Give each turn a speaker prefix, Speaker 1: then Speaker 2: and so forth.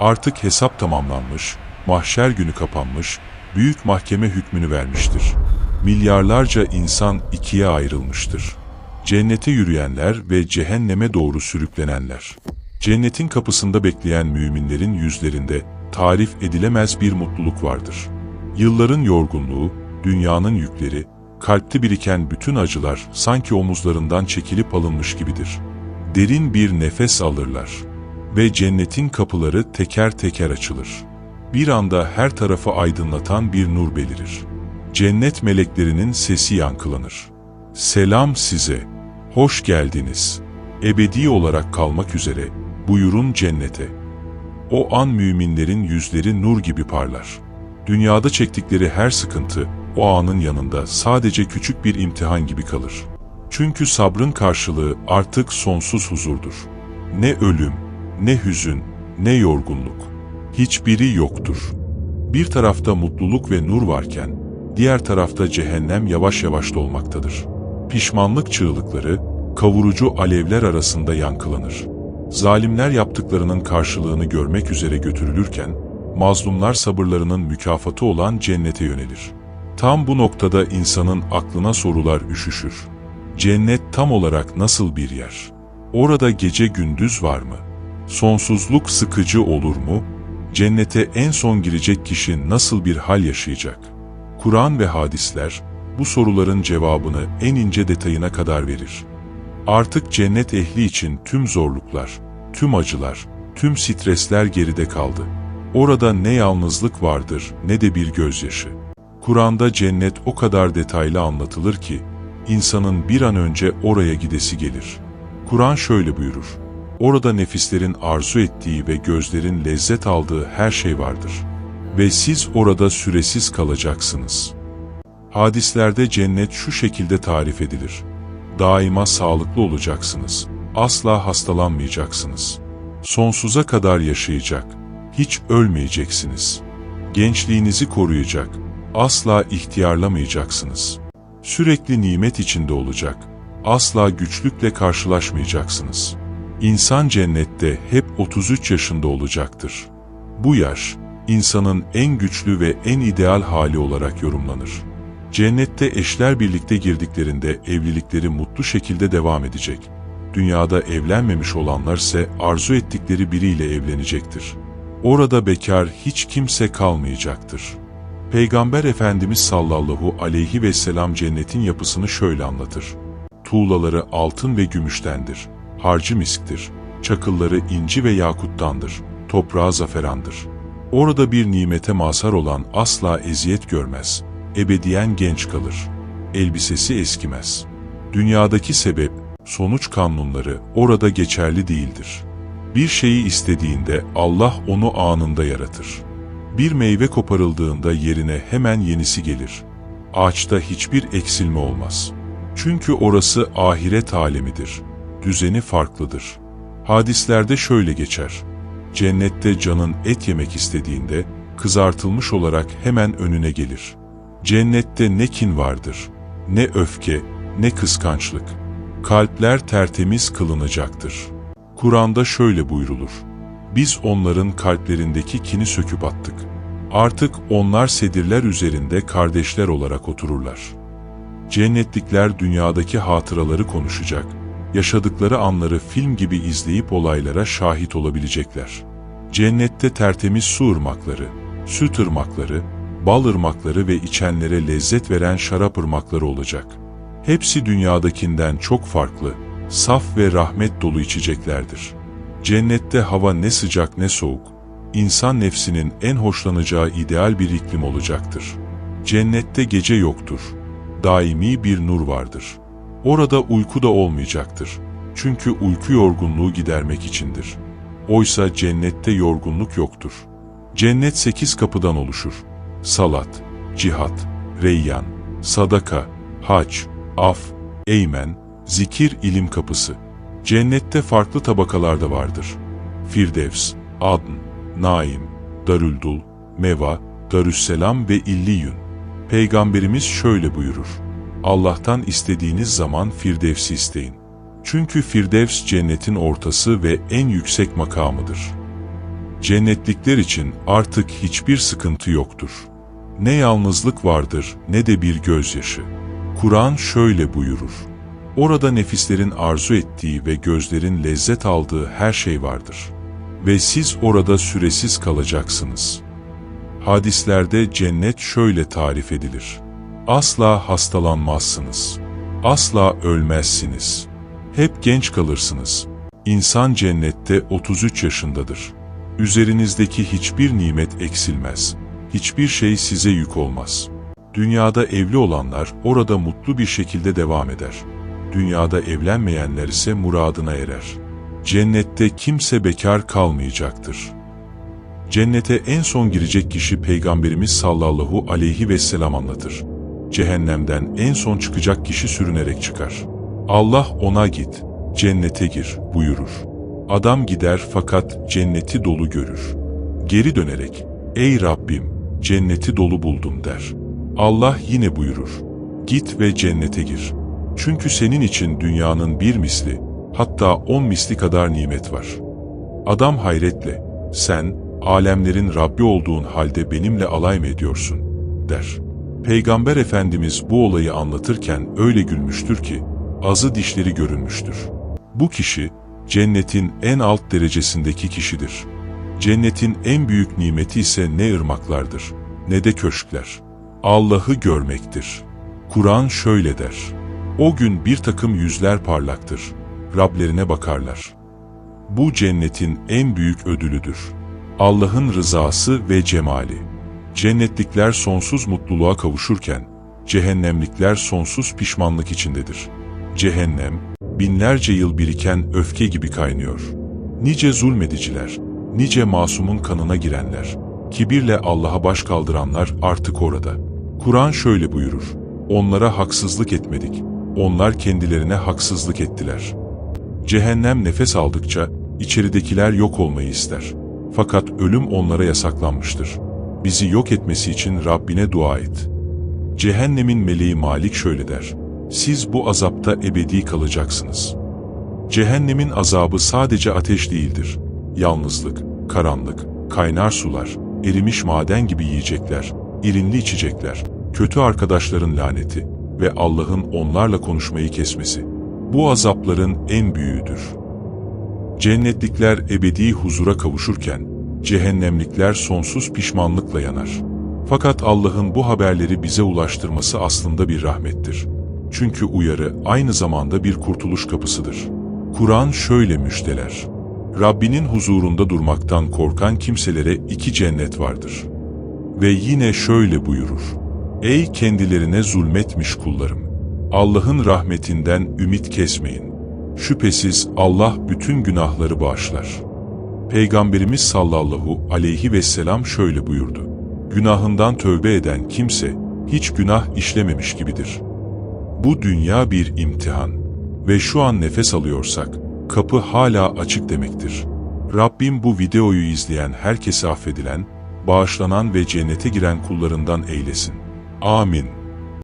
Speaker 1: Artık hesap tamamlanmış, mahşer günü kapanmış, büyük mahkeme hükmünü vermiştir. Milyarlarca insan ikiye ayrılmıştır. Cennete yürüyenler ve cehenneme doğru sürüklenenler. Cennetin kapısında bekleyen müminlerin yüzlerinde tarif edilemez bir mutluluk vardır. Yılların yorgunluğu, dünyanın yükleri, kalpte biriken bütün acılar sanki omuzlarından çekilip alınmış gibidir. Derin bir nefes alırlar ve cennetin kapıları teker teker açılır. Bir anda her tarafı aydınlatan bir nur belirir. Cennet meleklerinin sesi yankılanır. Selam size, hoş geldiniz. Ebedi olarak kalmak üzere, buyurun cennete. O an müminlerin yüzleri nur gibi parlar. Dünyada çektikleri her sıkıntı, o anın yanında sadece küçük bir imtihan gibi kalır. Çünkü sabrın karşılığı artık sonsuz huzurdur. Ne ölüm, ne hüzün, ne yorgunluk. Hiçbiri yoktur. Bir tarafta mutluluk ve nur varken, diğer tarafta cehennem yavaş yavaş dolmaktadır. Pişmanlık çığlıkları, kavurucu alevler arasında yankılanır. Zalimler yaptıklarının karşılığını görmek üzere götürülürken, mazlumlar sabırlarının mükafatı olan cennete yönelir. Tam bu noktada insanın aklına sorular üşüşür. Cennet tam olarak nasıl bir yer? Orada gece gündüz var mı? Sonsuzluk sıkıcı olur mu? Cennete en son girecek kişi nasıl bir hal yaşayacak? Kur'an ve hadisler bu soruların cevabını en ince detayına kadar verir. Artık cennet ehli için tüm zorluklar, tüm acılar, tüm stresler geride kaldı. Orada ne yalnızlık vardır ne de bir gözyaşı. Kur'an'da cennet o kadar detaylı anlatılır ki, insanın bir an önce oraya gidesi gelir. Kur'an şöyle buyurur, Orada nefislerin arzu ettiği ve gözlerin lezzet aldığı her şey vardır. Ve siz orada süresiz kalacaksınız. Hadislerde cennet şu şekilde tarif edilir. Daima sağlıklı olacaksınız. Asla hastalanmayacaksınız. Sonsuza kadar yaşayacak. Hiç ölmeyeceksiniz. Gençliğinizi koruyacak. Asla ihtiyarlamayacaksınız. Sürekli nimet içinde olacak. Asla güçlükle karşılaşmayacaksınız. İnsan cennette hep 33 yaşında olacaktır. Bu yaş, insanın en güçlü ve en ideal hali olarak yorumlanır. Cennette eşler birlikte girdiklerinde evlilikleri mutlu şekilde devam edecek. Dünyada evlenmemiş olanlar ise arzu ettikleri biriyle evlenecektir. Orada bekar hiç kimse kalmayacaktır. Peygamber Efendimiz sallallahu aleyhi ve sellem cennetin yapısını şöyle anlatır. Tuğlaları altın ve gümüştendir harcı misktir, çakılları inci ve yakuttandır, toprağı zaferandır. Orada bir nimete mazhar olan asla eziyet görmez, ebediyen genç kalır, elbisesi eskimez. Dünyadaki sebep, sonuç kanunları orada geçerli değildir. Bir şeyi istediğinde Allah onu anında yaratır. Bir meyve koparıldığında yerine hemen yenisi gelir. Ağaçta hiçbir eksilme olmaz. Çünkü orası ahiret alemidir düzeni farklıdır. Hadislerde şöyle geçer. Cennette canın et yemek istediğinde, kızartılmış olarak hemen önüne gelir. Cennette ne kin vardır, ne öfke, ne kıskançlık. Kalpler tertemiz kılınacaktır. Kur'an'da şöyle buyrulur. Biz onların kalplerindeki kini söküp attık. Artık onlar sedirler üzerinde kardeşler olarak otururlar. Cennetlikler dünyadaki hatıraları konuşacak, yaşadıkları anları film gibi izleyip olaylara şahit olabilecekler. Cennette tertemiz su ırmakları, süt ırmakları, bal ırmakları ve içenlere lezzet veren şarap ırmakları olacak. Hepsi dünyadakinden çok farklı, saf ve rahmet dolu içeceklerdir. Cennette hava ne sıcak ne soğuk, insan nefsinin en hoşlanacağı ideal bir iklim olacaktır. Cennette gece yoktur, daimi bir nur vardır.'' Orada uyku da olmayacaktır. Çünkü uyku yorgunluğu gidermek içindir. Oysa cennette yorgunluk yoktur. Cennet sekiz kapıdan oluşur. Salat, cihat, reyyan, sadaka, hac, af, eymen, zikir ilim kapısı. Cennette farklı tabakalarda vardır. Firdevs, Adn, Naim, Darüldul, Meva, Darüsselam ve İlliyün. Peygamberimiz şöyle buyurur. Allah'tan istediğiniz zaman Firdevs'i isteyin. Çünkü Firdevs cennetin ortası ve en yüksek makamıdır. Cennetlikler için artık hiçbir sıkıntı yoktur. Ne yalnızlık vardır ne de bir gözyaşı. Kur'an şöyle buyurur. Orada nefislerin arzu ettiği ve gözlerin lezzet aldığı her şey vardır. Ve siz orada süresiz kalacaksınız. Hadislerde cennet şöyle tarif edilir. Asla hastalanmazsınız. Asla ölmezsiniz. Hep genç kalırsınız. İnsan cennette 33 yaşındadır. Üzerinizdeki hiçbir nimet eksilmez. Hiçbir şey size yük olmaz. Dünyada evli olanlar orada mutlu bir şekilde devam eder. Dünyada evlenmeyenler ise muradına erer. Cennette kimse bekar kalmayacaktır. Cennete en son girecek kişi Peygamberimiz sallallahu aleyhi ve sellem anlatır. Cehennemden en son çıkacak kişi sürünerek çıkar. Allah ona git, cennete gir buyurur. Adam gider fakat cenneti dolu görür. Geri dönerek, ey Rabbim, cenneti dolu buldum der. Allah yine buyurur, git ve cennete gir. Çünkü senin için dünyanın bir misli, hatta on misli kadar nimet var. Adam hayretle, sen, alemlerin Rabbi olduğun halde benimle alay mı ediyorsun, der. Peygamber Efendimiz bu olayı anlatırken öyle gülmüştür ki, azı dişleri görünmüştür. Bu kişi, cennetin en alt derecesindeki kişidir. Cennetin en büyük nimeti ise ne ırmaklardır, ne de köşkler. Allah'ı görmektir. Kur'an şöyle der. O gün bir takım yüzler parlaktır. Rablerine bakarlar. Bu cennetin en büyük ödülüdür. Allah'ın rızası ve cemali. Cennetlikler sonsuz mutluluğa kavuşurken, cehennemlikler sonsuz pişmanlık içindedir. Cehennem, binlerce yıl biriken öfke gibi kaynıyor. Nice zulmediciler, nice masumun kanına girenler, kibirle Allah'a baş kaldıranlar artık orada. Kur'an şöyle buyurur, onlara haksızlık etmedik, onlar kendilerine haksızlık ettiler. Cehennem nefes aldıkça, içeridekiler yok olmayı ister. Fakat ölüm onlara yasaklanmıştır. Bizi yok etmesi için Rabbine dua et. Cehennemin meleği Malik şöyle der, siz bu azapta ebedi kalacaksınız. Cehennemin azabı sadece ateş değildir. Yalnızlık, karanlık, kaynar sular, erimiş maden gibi yiyecekler, irinli içecekler, kötü arkadaşların laneti ve Allah'ın onlarla konuşmayı kesmesi. Bu azapların en büyüğüdür. Cennetlikler ebedi huzura kavuşurken, cehennemlikler sonsuz pişmanlıkla yanar. Fakat Allah'ın bu haberleri bize ulaştırması aslında bir rahmettir. Çünkü uyarı aynı zamanda bir kurtuluş kapısıdır. Kur'an şöyle müjdeler. Rabbinin huzurunda durmaktan korkan kimselere iki cennet vardır. Ve yine şöyle buyurur. Ey kendilerine zulmetmiş kullarım! Allah'ın rahmetinden ümit kesmeyin. Şüphesiz Allah bütün günahları bağışlar. Peygamberimiz sallallahu aleyhi ve sellem şöyle buyurdu. Günahından tövbe eden kimse hiç günah işlememiş gibidir. Bu dünya bir imtihan ve şu an nefes alıyorsak kapı hala açık demektir. Rabbim bu videoyu izleyen herkese affedilen, bağışlanan ve cennete giren kullarından eylesin. Amin.